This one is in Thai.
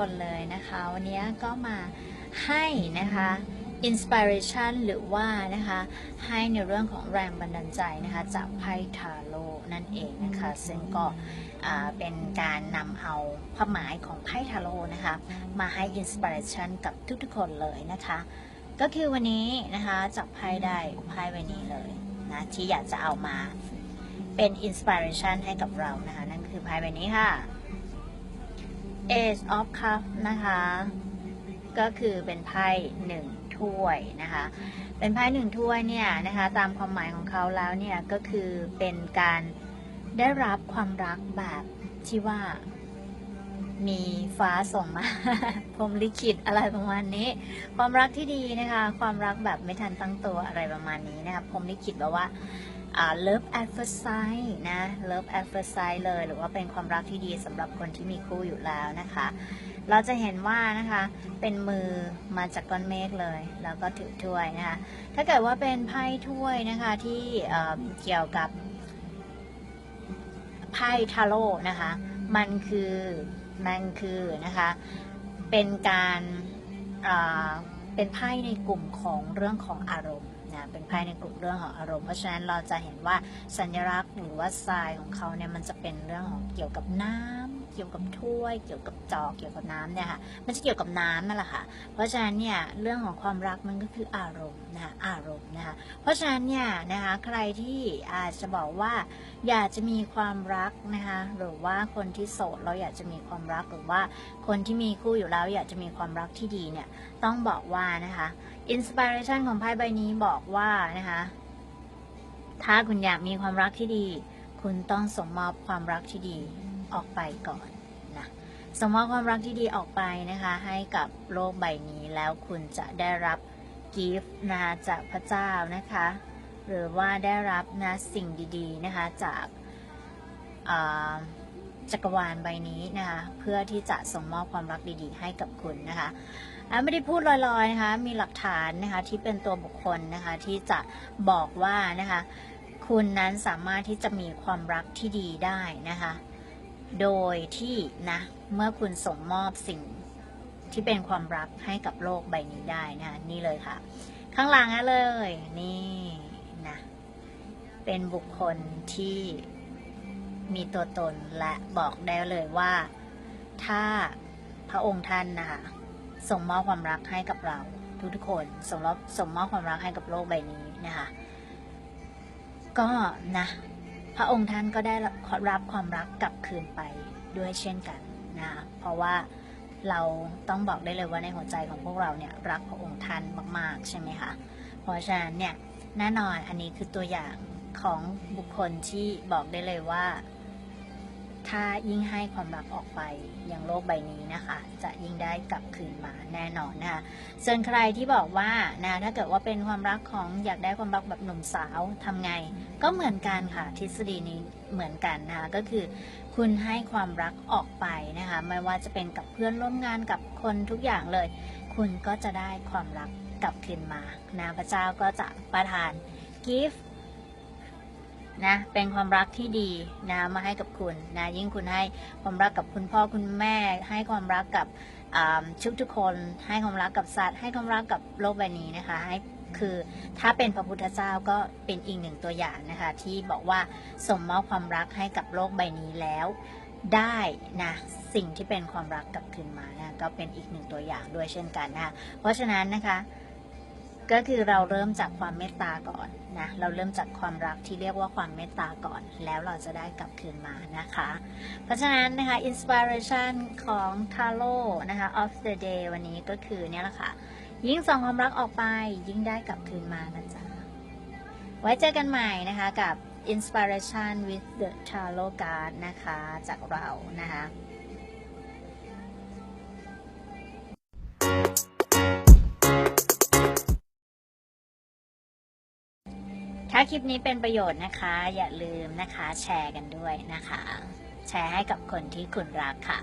วันนี้ก็มาให้นะคะอินสปิเรชันหรือว่านะคะให้ในเรื่องของแรงบันดาลใจนะคะจากไพ่ทาโร่นั่นเองนะคะ ซึ่งก็เป็นการนำเอาความหมายของไพ่ทาโร่นะคะมาให้อินสปิเรชันกับทุกๆคนเลยนะคะ ก็คือวันนี้นะคะจับไพ่ได้ไพ่ใบนี้เลยนะที่อยากจะเอามาเป็นอินสปิเรชันให้กับเรานะคะ นั่นคือไพ่ใบนี้ค่ะ Ace of Cup นะคะ ก็คือเป็นไพ่หนึ่งถ้วยนะคะ เป็นไพ่หนึ่งถ้วยเนี่ยนะคะตามความหมายของเขาแล้วเนี่ยก็คือเป็นการได้รับความรักแบบที่ว่ามีฟ้าส่งมาพรมลิขิตอะไรประมาณนี้ ความรักที่ดีนะคะ ความรักแบบไม่ทันตั้งตัวอะไรประมาณนี้นะคะพรมลิขิตแบบว่า อ่า love at first sight นะ love at first sight เลย หรือว่าเป็นความรักที่ดีสำหรับคนที่มีคู่อยู่แล้วนะคะ เราจะเห็นว่านะคะ เป็นมือมาจากก้อนเมฆเลย แล้วก็ถือถ้วยนะคะ ถ้าเกิดว่าเป็นไพ่ถ้วยนะคะที่เเกี่ยวกับไพ่ทาโร่นะคะ มันคือมันคือนะคะ เป็นการอ่าเป็นไพ่ในกลุ่มของเรื่องของอารมณ์ เป็นไพ่ในกลุ่มเรื่องของอารมณ์ เพราะฉะนั้นเราจะเห็นว่าสัญลักษณ์หรือว่าทรายของเขาเนี่ยมันจะเป็นเรื่องของเกี่ยวกับน้ำ เกี่ยวกับถ้วย เกี่ยวกับจอกเกี่ยวกับน้ำเนี่ยค่ะ มันจะเกี่ยวกับน้ำนั่นแหละค่ะ เพราะฉะนั้นเนี่ยเรื่องของความรักมันก็คืออารมณ์นะคะอารมณ์นะคะ เพราะฉะนั้นเนี่ยนะคะใครที่อาจจะบอกว่าอยากจะมีความรักนะคะหรือว่าคนที่โสดเราอยากจะมีความรักหรือว่าคนที่มีคู่อยู่แล้ว อยากจะมีความรักที่ดีเนี่ยต้องบอกว่านะคะอินสปิเรชันของไพ่ใบนี้บอกว่านะคะถ้าคุณอยากมีความรักที่ดี คุณต้องส่งมอบความรักที่ดี ออกไปก่อนนะส่งมอบความรักที่ดีออกไปนะคะ ให้กับโลกใบนี้แล้วคุณจะได้รับกิฟต์นะคะจากพระเจ้านะคะ หรือว่าได้รับนะสิ่งดีๆนะคะจากจักรวาลใบนี้นะคะ เพื่อที่จะส่งมอบความรักดีๆ ให้กับคุณนะคะไม่ได้พูดลอยๆนะคะมีหลักฐานนะคะที่เป็นตัวบุคคลนะคะที่จะบอกว่านะคะ คุณนั้นสามารถที่จะมีความรักที่ดีได้นะคะ โดยที่นะ เมื่อคุณส่งมอบสิ่งที่เป็นความรักให้กับโลกใบนี้ได้นะนี่เลยค่ะ ข้างหลังอะเลย นี่นะ เป็นบุคคลที่มีตัวตนและบอกได้เลยว่า ถ้าพระองค์ท่านนะคะส่งมอบความรักให้กับเรา ทุกๆคนส่งมอบส่งมอบความรักให้กับโลกใบนี้นะคะ ก็นะ พระองค์ท่านก็ได้รับความรักกลับคืนไปด้วยเช่นกันนะเพราะว่าเราต้องบอกได้เลยว่าในหัวใจของพวกเราเนี่ยรักพระองค์ท่านมาก ๆ ใช่ไหมคะเพราะฉะนั้นเนี่ยแน่นอนอันนี้คือตัวอย่างของบุคคลที่บอกได้เลยว่า ถ้ายิ่งให้ความรักออกไปยังโลกใบนี้นะคะ จะยิ่งได้กลับคืนมาแน่นอนนะคะส่วนใครที่บอกว่านะถ้าเกิดว่าเป็นความรักของอยากได้ความรักแบบหนุ่มสาวทำไง ก็เหมือนกันค่ะทฤษฎีนี้เหมือนกันนะคะก็คือ คุณให้ความรักออกไปนะคะ ไม่ว่าจะเป็นกับเพื่อนร่วมงานกับคนทุกอย่างเลย คุณก็จะได้ความรักกลับคืนมานะพระเจ้าก็จะประทาน gift นะเป็นความรักที่ดีนะมาให้กับคุณนะยิ่งคุณให้ความรักกับคุณพ่อคุณแม่ ให้ความรักกับชุกทุกคน ให้ความรักกับสัตว์ ให้ความรักกับโลกใบนี้นะคะให้คือถ้าเป็นพระพุทธเจ้าก็เป็นอีกหนึ่งตัวอย่างนะคะที่บอกว่าส่งมอบความรักให้กับโลกใบนี้แล้วได้นะสิ่งที่เป็นความรักกลับคืนมานะก็เป็นอีกหนึ่งตัวอย่างด้วยเช่นกันนะคะเพราะฉะนั้นนะคะ ก็คือเราเริ่มจากความเมตตาก่อนนะ เราเริ่มจากความรักที่เรียกว่าความเมตตาก่อน แล้วเราจะได้กลับคืนมานะคะ เพราะฉะนั้นนะคะอินสปิเรชันของทาโร่นะคะ of the day วันนี้ก็คือเนี่ยแหละค่ะ ยิ่งส่งความรักออกไปยิ่งได้กลับคืนมานะจ๊ะ ไว้เจอกันใหม่นะคะกับ Inspiration with the Tarot Card นะคะ จากเรานะคะาคลิปนี้เป็นประโยชน์นะคะ อย่าลืมนะคะ แชร์กันด้วยนะคะ แชร์ให้กับคนที่คุณรักค่ะ